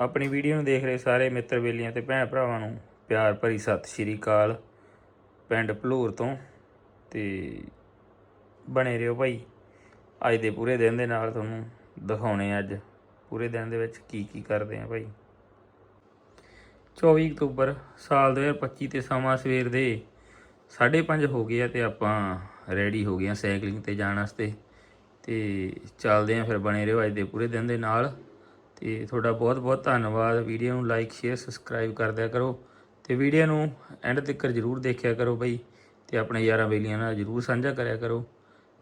ਆਪਣੀ ਵੀਡੀਓ ਨੂੰ ਦੇਖ ਰਹੇ ਸਾਰੇ ਮਿੱਤਰ ਬੇਲੀਆਂ ਤੇ ਭੈਣ ਭਰਾਵਾਂ ਨੂੰ ਪਿਆਰ ਭਰੀ ਸਤਿ ਸ਼੍ਰੀ ਅਕਾਲ। ਪਿੰਡ ਭਲੂਰ ਤੋਂ ਤੇ ਬਣੇ ਰਹੋ ਭਾਈ। ਅੱਜ ਦੇ ਪੂਰੇ ਦਿਨ ਦੇ ਨਾਲ ਤੁਹਾਨੂੰ ਦਿਖਾਉਣੇ ਅੱਜ। ਪੂਰੇ ਦਿਨ ਦੇ ਵਿੱਚ ਕੀ ਕੀ ਕਰਦੇ ਆ ਭਾਈ। 24 ਅਕਤੂਬਰ ਸਾਲ 2025 ਤੇ ਸਮਾਂ ਸਵੇਰ ਦੇ 5:30 ਹੋ ਗਏ ਆ ਤੇ ਆਪਾਂ ਰੈਡੀ ਹੋ ਗਏ ਆ ਸਾਈਕਲਿੰਗ ਤੇ ਜਾਣ ਵਾਸਤੇ। ਤੇ ਚੱਲਦੇ ਆ ਫਿਰ ਬਣੇ ਰਹੋ ਅੱਜ ਦੇ ਪੂਰੇ ਦਿਨ ਦੇ ਨਾਲ। ਤੇ ਤੁਹਾਡਾ ਬਹੁਤ ਬਹੁਤ ਧੰਨਵਾਦ। ਵੀਡੀਓ ਨੂੰ ਲਾਈਕ ਸ਼ੇਅਰ ਸਬਸਕ੍ਰਾਈਬ ਕਰ ਦਿਆ ਕਰੋ ਤੇ ਵੀਡੀਓ ਨੂੰ ਐਂਡ ਤੱਕ ਜਰੂਰ ਦੇਖਿਆ ਕਰੋ ਬਈ ਤੇ ਆਪਣੇ ਯਾਰਾਂ ਬੇਲੀਆਂ ਨਾਲ ਜਰੂਰ ਸਾਂਝਾ ਕਰਿਆ ਕਰੋ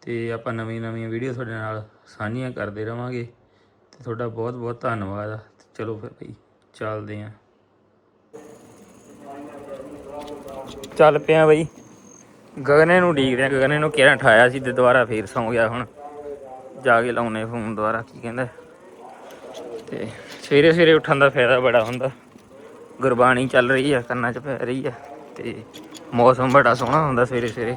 ਤੇ ਆਪਾਂ ਨਵੀਂ ਨਵੀਆਂ ਵੀਡੀਓ ਤੁਹਾਡੇ ਨਾਲ ਸਾਂਝੀਆਂ ਕਰਦੇ ਰਵਾਂਗੇ ਤੇ ਤੁਹਾਡਾ ਬਹੁਤ ਬਹੁਤ ਧੰਨਵਾਦ। ਤੇ ਚਲੋ ਫਿਰ ਬਈ, ਚੱਲਦੇ ਆਂ। ਚੱਲ ਪਿਆ ਬਈ। ਗਗਨੇ ਨੂੰ ਡੀਕ ਰਿਹਾ ਗਗਨੇ ਨੂੰ ਕਿਹੜਾ ਠਾਇਆ ਸੀ ਤੇ ਦੁਬਾਰਾ ਫੇਰ ਸੌਂ ਗਿਆ ਹੁਣ। ਜਾ ਕੇ ਲਾਉਨੇ ਫੋਨ ਦੁਬਾਰਾ, ਕੀ ਕਹਿੰਦਾ? ਤੇ ਸਵੇਰੇ ਸਵੇਰੇ ਉੱਠਣ ਦਾ ਫਾਇਦਾ ਬੜਾ ਹੁੰਦਾ। ਗੁਰਬਾਣੀ ਚੱਲ ਰਹੀ ਆ, ਕੰਨਾਂ 'ਚ ਪੈ ਰਹੀ ਆ ਤੇ ਮੌਸਮ ਬੜਾ ਸੋਹਣਾ ਹੁੰਦਾ ਸਵੇਰੇ ਸਵੇਰੇ।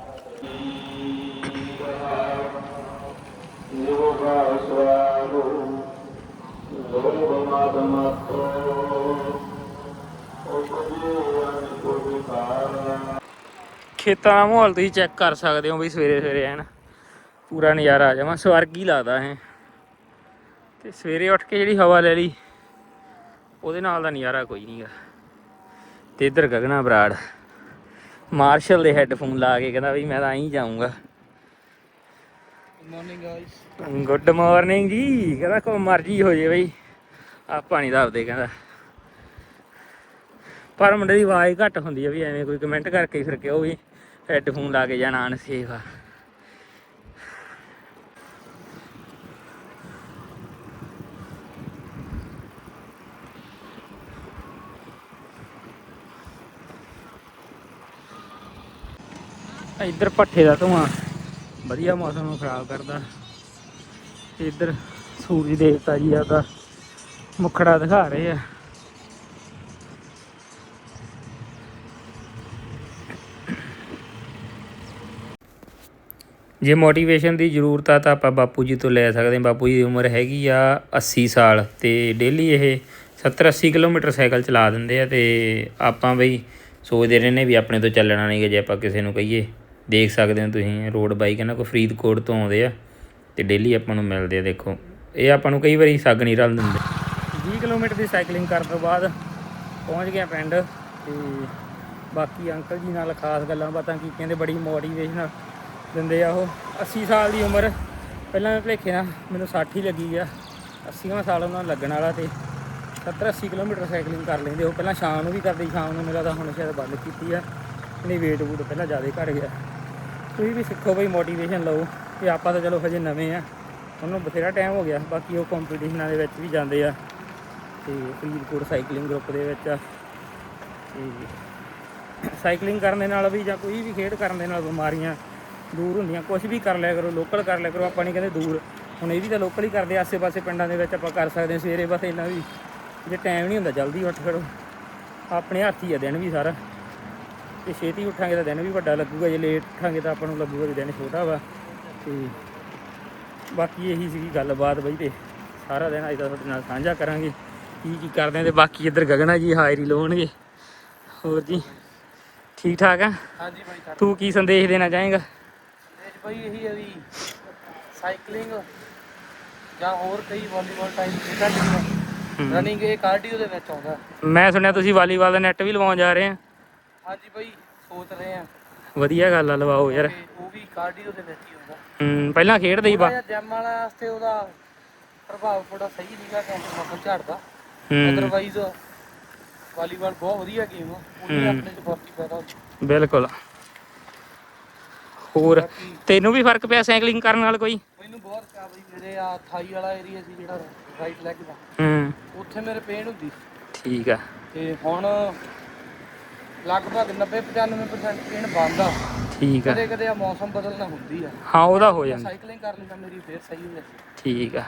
ਖੇਤਾਂ ਦਾ ਮਾਹੌਲ ਤੁਸੀਂ ਚੈੱਕ ਕਰ ਸਕਦੇ ਹੋ ਵੀ ਸਵੇਰੇ ਸਵੇਰੇ ਐਨ ਪੂਰਾ ਨਜ਼ਾਰਾ ਆ ਜਾਵਾਂ। ਸਵਰਗ ਹੀ ਲੱਗਦਾ ਹੈ ਤੇ ਸਵੇਰੇ ਉੱਠ ਕੇ ਜਿਹੜੀ ਹਵਾ ਲੈ ਲਈ ਉਹਦੇ ਨਾਲ ਦਾ ਨਜ਼ਾਰਾ ਕੋਈ ਨਹੀਂਗਾ ਤੇ ਇੱਧਰ ਗਗਨਾ ਬਰਾੜ ਮਾਰਸ਼ਲ ਦੇ ਹੈੱਡਫੋਨ ਲਾ ਕੇ ਕਹਿੰਦਾ ਵੀ ਮੈਂ ਤਾਂ ਐਂ ਜਾਊਂਗਾ। ਮਾਰਨਿੰਗ ਗਾਇਸ ਗੁੱਡ ਮਾਰਨਿੰਗ ਜੀ ਕਹਿੰਦਾ ਕੋ ਮਰਜ਼ੀ ਹੋ ਜੇ ਬਈ ਆਪਾਂ ਨਹੀਂ ਦੱਸਦੇ ਕਹਿੰਦਾ। ਪਰ ਮੁੰਡੇ ਦੀ ਆਵਾਜ਼ ਘੱਟ ਹੁੰਦੀ ਆ ਵੀ ਐਵੇਂ ਕੋਈ ਕਮੈਂਟ ਕਰਕੇ ਫਿਰ ਕਿਉਂ ਵੀ ਹੈੱਡਫੋਨ ਲਾ ਕੇ ਜਾਣਾ ਅਨਸੇਫ ਆ। ਇੱਧਰ ਪੱਠੇ ਦਾ ਧੂਆਂ। ਵਧੀਆ ਮੌਸਮ ਨੂੰ ਖਰਾਬ ਕਰਦਾ। ਤੇ ਇੱਧਰ ਸੂਰਜ ਦੇਵਤਾ ਜੀ ਆਦਾ ਮੁਖੜਾ ਦਿਖਾ ਰਹੇ ਆ। ਜੇ ਮੋਟੀਵੇਸ਼ਨ ਦੀ ਜ਼ਰੂਰਤ ਆ ਤਾਂ ਆਪਾਂ ਬਾਪੂ ਜੀ ਤੋਂ ਲੈ ਸਕਦੇ ਹਾਂ। ਬਾਪੂ ਜੀ ਦੀ ਉਮਰ ਹੈਗੀ ਆ 80 ਸਾਲ ਤੇ ਡੇਲੀ ਇਹ 70 80 ਕਿਲੋਮੀਟਰ ਸਾਈਕਲ ਚਲਾ ਦਿੰਦੇ ਆ ਤੇ ਆਪਾਂ ਬਈ ਸੋਚਦੇ ਰਹਿੰਦੇ ਵੀ ਆਪਣੇ ਤੋਂ ਚੱਲਣਾ ਨਹੀਂ ਜੇ ਆਪਾਂ ਕਿਸੇ ਨੂੰ ਕਹੀਏ। ਦੇਖ ਸਕਦੇ ਹੋ ਤੁਸੀਂ ਰੋਡ ਬਾਈਕ ਇਹਨਾਂ ਕੋ ਫਰੀਦਕੋਟ ਤੋਂ ਆਉਂਦੇ ਆ ਤੇ ਡੇਲੀ ਆਪਾਂ ਨੂੰ ਮਿਲਦੇ ਆ, ਦੇਖੋ। ਇਹ ਆਪਾਂ ਨੂੰ ਕਈ ਵਾਰੀ ਸੱਗ ਨਹੀਂ ਰਲ ਦਿੰਦੇ। 20 ਕਿਲੋਮੀਟਰ ਦੀ ਸਾਈਕਲਿੰਗ ਕਰਨ ਤੋਂ ਬਾਅਦ ਪਹੁੰਚ ਗਿਆ ਪਿੰਡ ਤੇ ਬਾਕੀ ਅੰਕਲ ਜੀ ਨਾਲ ਖਾਸ ਗੱਲਾਂ ਬਾਤਾਂ ਕੀਤੀਆਂ ਤੇ ਬੜੀ ਮੋਟੀਵੇਸ਼ਨ ਦਿੰਦੇ ਆ ਉਹ। 80 ਸਾਲ ਦੀ ਉਮਰ, ਪਹਿਲਾਂ ਮੈਂ ਭਲੇਖੇ ਨਾਲ ਮੈਨੂੰ 60 ਹੀ ਲੱਗੀ ਆ। 80ਵਾਂ ਸਾਲ ਉਹਨਾਂ ਨੂੰ ਲੱਗਣ ਵਾਲਾ ਤੇ 70 80 ਕਿਲੋਮੀਟਰ ਸਾਈਕਲਿੰਗ ਕਰ ਲੈਂਦੇ ਉਹ ਪਹਿਲਾਂ ਸ਼ਾਮ ਨੂੰ ਵੀ ਕਰਦੇ ਸ਼ਾਮ ਨੂੰ ਮੇਰਾ ਤਾਂ ਹੁਣ ਸ਼ਾਇਦ ਬੰਦ ਕੀਤੀ ਆ। ਨਹੀਂ ਵੇਟ ਵੂਟ ਪਹਿਲਾਂ ਜ਼ਿਆਦਾ ਘਟ ਗਿਆ। ਤੁਸੀਂ ਵੀ ਸਿੱਖੋ ਬਈ ਮੋਟੀਵੇਸ਼ਨ ਲਓ ਤੇ ਆਪਾਂ ਤਾਂ ਚਲੋ ਹਜੇ ਨਵੇਂ ਆ। ਉਹਨੂੰ ਬਥੇਰਾ ਟਾਈਮ ਹੋ ਗਿਆ, ਬਾਕੀ ਉਹ ਕੰਪੀਟੀਸ਼ਨਾਂ ਦੇ ਵਿੱਚ ਵੀ ਜਾਂਦੇ ਆ। ਤੇ ਫਰੀਦਕੋਟ ਸਾਈਕਲਿੰਗ ਗਰੁੱਪ ਦੇ ਵਿੱਚ ਆ। ਤੇ ਸਾਈਕਲਿੰਗ ਕਰਨ ਦੇ ਨਾਲ ਵੀ ਜਾਂ ਕੋਈ ਵੀ ਖੇਡ ਕਰਨ ਦੇ ਨਾਲ ਬਿਮਾਰੀਆਂ ਦੂਰ ਹੁੰਦੀਆਂ ਕੁਝ ਵੀ ਕਰ ਲਿਆ ਕਰੋ ਲੋਕਲ ਕਰ ਲਿਆ ਕਰੋ, ਆਪਾਂ ਨਹੀਂ ਕਹਿੰਦੇ ਦੂਰ। ਹੁਣ ਇਹ ਵੀ ਤਾਂ ਲੋਕਲ ਹੀ ਕਰਦੇ ਆਸੇ-ਪਾਸੇ ਪਿੰਡਾਂ ਦੇ ਵਿੱਚ ਆਪਾਂ ਕਰ ਸਕਦੇ ਹਾਂ ਸਵੇਰੇ ਬਸ ਇੰਨਾ ਵੀ। ਜੇ ਟਾਈਮ ਨਹੀਂ ਹੁੰਦਾ, ਜਲਦੀ ਉੱਠ ਖੜੋ। ਆਪਣੇ ਹੱਥ ਹੀ ਆ ਦਿਨ ਵੀ ਸਾਰਾ। ਤੇ ਛੇਤੀ ਉੱਠਾਂਗੇ ਤਾਂ ਦਿਨ ਵੀ ਵੱਡਾ ਲੱਗੂਗਾ ਜੇ ਲੇਟ ਉੱਠਾਂਗੇ ਤਾਂ ਆਪਾਂ ਨੂੰ ਲੱਗੂਗਾ ਵੀ ਦਿਨ ਛੋਟਾ ਵਾ। ਤੇ ਬਾਕੀ ਇਹੀ ਸੀਗੀ ਗੱਲਬਾਤ ਬਈ ਤੇ ਸਾਰਾ ਦਿਨ ਅੱਜ ਦਾ ਤੁਹਾਡੇ ਨਾਲ ਸਾਂਝਾ ਕਰਾਂਗੇ ਕੀ ਕੀ ਕਰਦੇ ਆ ਤੇ ਬਾਕੀ ਇੱਧਰ ਗਗਨਾ ਜੀ ਹਾਜ਼ਰੀ ਲਾਉਣਗੇ। ਹੋਰ ਜੀ ਠੀਕ ਠਾਕ ਆ? ਹਾਂਜੀ ਬਾਈ ਤੂੰ ਕੀ ਸੰਦੇਸ਼ ਦੇਣਾ ਚਾਹੇਗਾ? ਦੇਸ਼ ਬਾਈ ਇਹੀ ਹੈ ਵੀ ਸਾਈਕਲਿੰਗ ਜਾਂ ਹੋਰ ਕਈ ਵਾਲੀਬਾਲ ਟਾਈਪ ਖੇਡਾਂ ਜਿਹੜੀਆਂ ਰਨਿੰਗ ਇਹ ਕਾਰਡੀਓ ਦੇ ਵਿੱਚ ਆਉਂਦਾ। ਮੈਂ ਸੁਣਿਆ ਤੁਸੀਂ ਵਾਲੀਬਾਲ ਦਾ ਨੈਟ ਵੀ ਲਵਾਉਣ ਜਾ ਰਹੇ ਆ। ਹਾਂਜੀ ਬਾਈ ਸੋਚ ਰਹੇ ਆ। ਵਧੀਆ ਗੱਲ ਆ ਲਵਾਓ ਯਾਰ। ਉਹ ਵੀ ਕਾਰਡੀਓ ਦੇ ਵਿੱਚ ਹੀ ਹੁੰਦਾ ਹੂੰ ਪਹਿਲਾਂ ਖੇਡਦੇ ਹੀ ਬਾ। ਜਿਮ ਵਾਲਾ ਵਾਸਤੇ ਉਹਦਾ ਪ੍ਰਭਾਵ ਥੋੜਾ ਸਹੀ ਨਹੀਂਗਾ ਕਿਉਂਕਿ ਮਸਲ ਝੜਦਾ। ਅਦਰਵਾਈਜ਼ ਵਾਲੀਬਾਲ ਬਹੁਤ ਵਧੀਆ ਗੇਮ ਆ। ਉਹਦੀ ਆਪਣੇ ਚ ਫ਼ਰਕ ਪੈਦਾ ਬਿਲਕੁਲ। ਹੋਰ ਤੈਨੂੰ ਵੀ ਫ਼ਰਕ ਪਿਆ ਸਾਈਕਲਿੰਗ ਕਰਨ ਨਾਲ ਕੋਈ? ਮੈਨੂੰ ਬਹੁਤ ਕਾ ਬਈ ਮੇਰੇ ਆ ਥਾਈ ਵਾਲਾ ਏਰੀਆ ਸੀ ਜਿਹੜਾ ਰਾਈਟ ਲੈਗ ਦਾ। ਹੂੰ। ਉੱਥੇ ਮੇਰੇ ਪੇਨ ਹੁੰਦੀ ਠੀਕ ਆ। ਤੇ ਹੁਣ ਲਗਭਗ 90 95% ਪੇਨ ਬੰਦ ਆ। ਠੀਕ ਆ। ਕਦੇ ਕਦੇ ਆ ਮੌਸਮ ਬਦਲਣਾ ਹੁੰਦੀ ਆ। ਹਾਂ ਉਹਦਾ ਹੋ ਜਾਂਦਾ। ਸਾਈਕਲਿੰਗ ਕਰ ਲਈ ਤਾਂ ਮੇਰੀ ਫੇਰ ਸਹੀ ਹੋ। ਜਾਂਦੀ ਠੀਕ ਆ।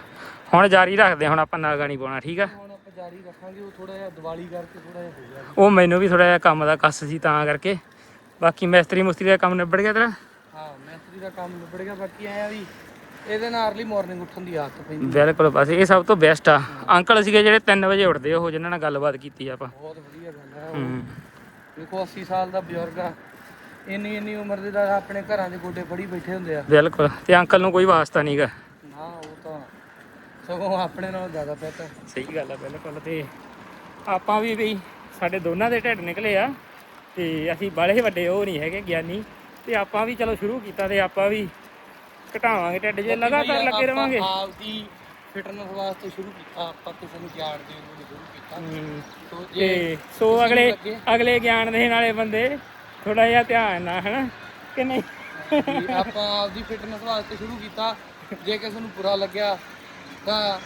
ਹੁਣ ਜਾਰੀ ਰੱਖਦੇ ਆ, ਹੁਣ ਆਪਾਂ ਨਾਗਾ ਨਹੀਂ ਪਾਉਣਾ ਠੀਕ ਆ? ਹੁਣ ਆਪਾਂ ਜਾਰੀ ਰੱਖਾਂਗੇ ਉਹ ਥੋੜਾ ਜਿਹਾ ਦੀਵਾਲੀ ਕਰਕੇ ਥੋੜਾ ਜਿਹਾ ਹੋ ਗਿਆ। ਉਹ ਮੈਨੂੰ ਵੀ ਥੋੜਾ ਜਿਹਾ ਕੰਮ ਦਾ ਕੱਸ ਸੀ ਤਾਂ ਕਰਕੇ। ਬਾਕੀ ਮਿਸਤਰੀ ਮੁਸਤਰੀ ਦਾ ਕੰਮ ਨਿਬੜ ਗਿਆ ਤੇਰਾ? ਹਾਂ ਮੈਸਤਰੀ ਦਾ ਕੰਮ ਨਿਬੜ ਗਿਆ ਬਾਕੀ ਐ ਆ ਵੀ ਇਹਦੇ ਨਾਲ ਅਰਲੀ ਮਾਰਨਿੰਗ ਉੱਠਣ ਦੀ ਆਦਤ ਪੈਂਦੀ ਬਿਲਕੁਲ ਬਸ ਇਹ ਸਭ ਤੋਂ ਬੈਸਟ ਆ। ਅੰਕਲ ਸੀਗੇ ਜਿਹੜੇ 3 ਵਜੇ ਉੱਠਦੇ ਉਹ ਜਿਨ੍ਹਾਂ ਨਾਲ ਗੱਲਬਾਤ ਕੀਤੀ ਆਪਾਂ। ਬਹੁਤ ਵਧੀਆ ਗੱਲ ਹੈ ਹੂੰ। ਦੇਖੋ 80 ਸਾਲ ਦਾ ਬਜ਼ੁਰਗ ਆ। ਇੰਨੀ ਇੰਨੀ ਉਮਰ ਦੇ ਦਾ ਆਪਣੇ ਘਰਾਂ ਦੇ ਗੋਡੇ ਫੜੀ ਬੈਠੇ ਹੁੰਦੇ ਆ। ਬਿਲਕੁਲ। ਤੇ ਅੰਕਲ ਨੂੰ ਕੋਈ ਵਾਸਤਾ ਨਹੀਂਗਾ ਨਾ ਉਹ ਤਾਂ ਸਗੋਂ ਆਪਣੇ ਨਾਲੋਂ ਜ਼ਿਆਦਾ ਬਿਹਤਰ ਸਹੀ ਗੱਲ ਆ ਬਿਲਕੁਲ। ਤੇ ਆਪਾਂ ਵੀ ਬਈ ਸਾਡੇ ਦੋਨਾਂ ਦੇ ਢਿੱਡ ਨਿਕਲੇ ਆ। ਤੇ ਅਸੀਂ ਬਾਲੇ ਵੱਡੇ ਉਹ ਨਹੀਂ ਹੈਗੇ ਗਿਆਨੀ। ਤੇ ਆਪਾਂ ਵੀ ਚਲੋ ਸ਼ੁਰੂ ਕੀਤਾ ਤੇ ਆਪਾਂ ਵੀ ਘਟਾਵਾਂਗੇ ਢਿੱਡ। ਜੇ ਲਗਾਤਾਰ ਲੱਗੇ ਰਵਾਂਗੇ। ਆਪ ਦੀ ਫਿਟਨੈਸ ਵਾਸਤੇ ਸ਼ੁਰੂ ਕੀਤਾ ਆਪਾਂ ਕਿਸੇ ਨੂੰ ਗਿਆਨ ਦੇਣ ਨੂੰ ਸ਼ੁਰੂ ਕੀਤਾ। ਹੂੰ। ਤੋ ਜੇ ਸੋ ਅਗਲੇ। ਅਗਲੇ ਗਿਆਨ ਦੇਣ ਵਾਲੇ ਬੰਦੇ ਥੋੜਾ ਜਿਹਾ ਧਿਆਨ ਨਾਲ ਹਨਾ? ਕਿ ਨਹੀਂ? ਵੀ ਆਪਾਂ ਆਪਦੀ ਫਿਟਨੈਸ ਵਾਸਤੇ ਸ਼ੁਰੂ ਕੀਤਾ। ਜੇ ਕਿਸੇ ਨੂੰ ਬੁਰਾ ਲੱਗਿਆ ਤਾਂ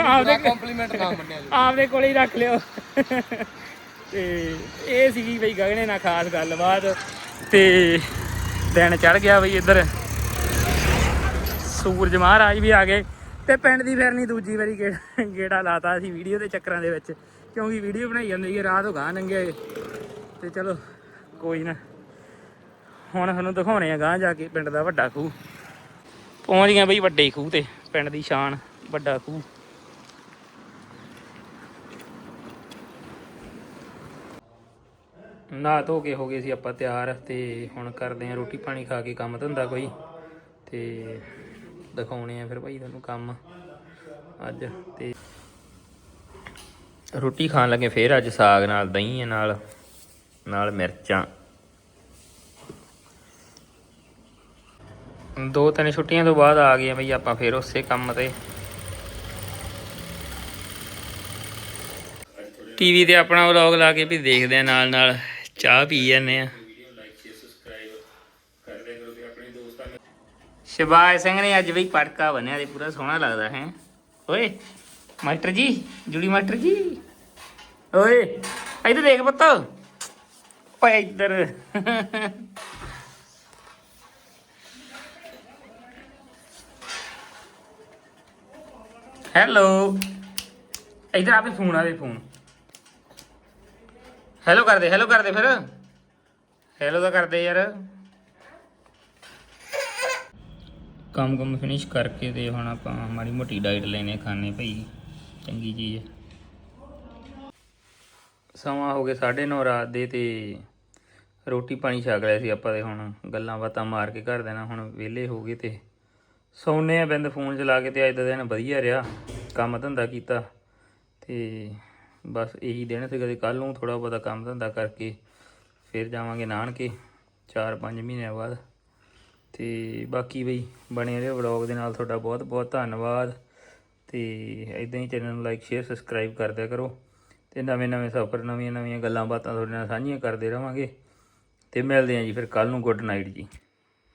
ਆਪਦੇ ਕੰਪਲੀਮੈਂਟ ਨਾ ਮੰਨਿਆ ਜੀ ਆਪਦੇ ਕੋਲੇ ਹੀ ਰੱਖ ਲਿਓ। ਤੇ ਇਹ ਸੀਗੀ ਬਈ ਗਗਨੇ ਨਾਲ ਖਾਸ ਗੱਲਬਾਤ। ਤੇ ਦਿਨ ਚੜ ਗਿਆ ਬਈ ਇੱਧਰ। ਸੂਰਜ ਮਹਾਰਾਜ ਵੀ ਆ ਗਏ। ਤੇ ਪਿੰਡ ਦੀ ਫਿਰਨੀ ਦੂਜੀ ਵਾਰੀ ਗੇ- ਗੇੜਾ ਲਾਤਾ ਸੀ ਵੀਡੀਓ ਦੇ ਚੱਕਰਾਂ ਦੇ ਵਿੱਚ, ਕਿਉਂਕਿ ਵੀਡੀਓ ਬਣਾਈ ਜਾਂਦੀ ਸੀ, ਰਾਤ ਹੋ ਗਾਂ ਲੰਘਿਆ ਤੇ ਚਲੋ, ਕੋਈ ਨਾ। ਹੁਣ ਤੁਹਾਨੂੰ ਦਿਖਾਉਣੇ ਆ ਗਾਂ ਜਾ ਕੇ, ਪਿੰਡ ਦਾ ਵੱਡਾ ਖੂਹ। ਪਹੁੰਚ ਗਏ ਬਈ ਵੱਡੇ ਖੂਹ ਤੇ, ਪਿੰਡ ਦੀ ਸ਼ਾਨ, ਵੱਡਾ ਖੂਹ। ਨਾ ਧੋ ਕੇ ਹੋ ਗਏ ਸੀ ਆਪਾਂ ਤਿਆਰ, ਤੇ ਹੁਣ ਕਰਦੇ ਆ ਰੋਟੀ ਪਾਣੀ ਖਾ ਕੇ ਕੰਮ ਧੰਦਾ ਕੋਈ। ਤੇ ਦਿਖਾਉਣੇ ਆ ਫਿਰ ਭਾਈ ਤੁਹਾਨੂੰ ਕੰਮ। ਅੱਜ ਤੇ ਰੋਟੀ ਖਾਣ ਲੱਗੇ ਫੇਰ ਅੱਜ ਸਾਗ ਨਾਲ, ਦਹੀਂ ਨਾਲ ਨਾਲ ਮਿਰਚਾਂ। ਦੋ ਤਿੰਨ ਛੁੱਟੀਆਂ ਤੋਂ ਬਾਅਦ ਆ ਗਏ ਬਈ ਆਪਾਂ ਫੇਰ ਉਸੇ ਕੰਮ ਤੇ। ਟੀਵੀ ਤੇ ਆਪਣਾ ਵਲੌਗ ਲਾ ਕੇ ਵੀ ਦੇਖਦੇ ਆ ਨਾਲ ਨਾਲ ਚਾਹ ਪੀ ਜਾਂਦੇ ਆ। ਸ਼ਿਵਾਜ ਸਿੰਘ ਨੇ ਅੱਜ ਬਈ ਪਟਕਾ ਬੰਨਿਆ ਤੇ ਪੂਰਾ ਸੋਹਣਾ ਲੱਗਦਾ ਹੈ। ਓਏ, ਮਾਸਟਰ ਜੀ, ਜੁੜੀ ਮਾਸਟਰ ਜੀ। ਓਏ, ਇੱਧਰ ਦੇਖ ਪੁੱਤ। ਓਏ, ਇੱਧਰ। ਹੈਲੋ। ਇੱਧਰ ਆਪੇ ਫੋਨ ਆਵੇ ਫੋਨ। ਹੈਲੋ ਕਰਦੇ ਹੈਲੋ ਕਰਦੇ ਫਿਰ। ਹੈਲੋ ਤਾਂ ਕਰਦੇ ਯਾਰ। ਕੰਮ ਕੰਮ ਫਿਨਿਸ਼ ਕਰਕੇ ਤੇ ਹੁਣ ਆਪਾਂ ਮਾੜੀ ਮੋਟੀ ਡਾਈਟ ਲੈਨੇ ਖਾਣੇ ਭਈ, ਚੰਗੀ ਚੀਜ਼। ਹੈ ਸਮਾਂ ਹੋ ਗਿਆ 9:30 ਰਾਤ ਦੇ ਤੇ ਰੋਟੀ ਪਾਣੀ ਛਕ ਲਿਆ ਸੀ ਆਪਾਂ ਤੇ ਹੁਣ ਗੱਲਾਂ ਬਾਤਾਂ ਮਾਰ ਕੇ ਘਰ ਦੇਣਾ ਹੁਣ ਵਿਹਲੇ ਹੋ ਗਏ ਤੇ ਸੌਨੇ ਆ ਬਿੰਦ ਫੋਨ ਚਲਾ ਕੇ ਤੇ ਅੱਜ ਦਾ ਦਿਨ ਵਧੀਆ ਰਿਹਾ, ਕੰਮ ਧੰਦਾ ਕੀਤਾ ਤੇ ਬਸ ਇਹੀ ਦਿਨ ਸੀਗਾ ਤੇ ਕੱਲ ਨੂੰ ਥੋੜਾ ਬਹੁਤਾ ਕੰਮ ਧੰਦਾ ਕਰਕੇ ਫਿਰ ਜਾਵਾਂਗੇ ਨਾਨਕੇ 4-5 ਮਹੀਨਿਆਂ ਬਾਅਦ। ਤੇ ਬਾਕੀ ਬਈ ਬਣੇ ਰਹੋ ਵਲੌਗ ਦੇ ਨਾਲ, ਤੁਹਾਡਾ ਬਹੁਤ ਬਹੁਤ ਧੰਨਵਾਦ। ਤੇ ਇਦਾਂ ਹੀ ਚੈਨਲ ਨੂੰ ਲਾਈਕ ਸ਼ੇਅਰ ਸਬਸਕ੍ਰਾਈਬ ਕਰ ਦਿਆ ਕਰੋ। ਤੇ ਨਵੇਂ ਨਵੇਂ ਸਫ਼ਰ ਨਵੀਆਂ ਨਵੀਆਂ ਗੱਲਾਂ ਬਾਤਾਂ ਤੁਹਾਡੇ ਨਾਲ ਸਾਂਝੀਆਂ ਕਰਦੇ ਰਵਾਂਗੇ। ਤੇ ਮਿਲਦੇ ਹਾਂ ਜੀ ਫਿਰ ਕੱਲ ਨੂੰ ਗੁੱਡ ਨਾਈਟ ਜੀ।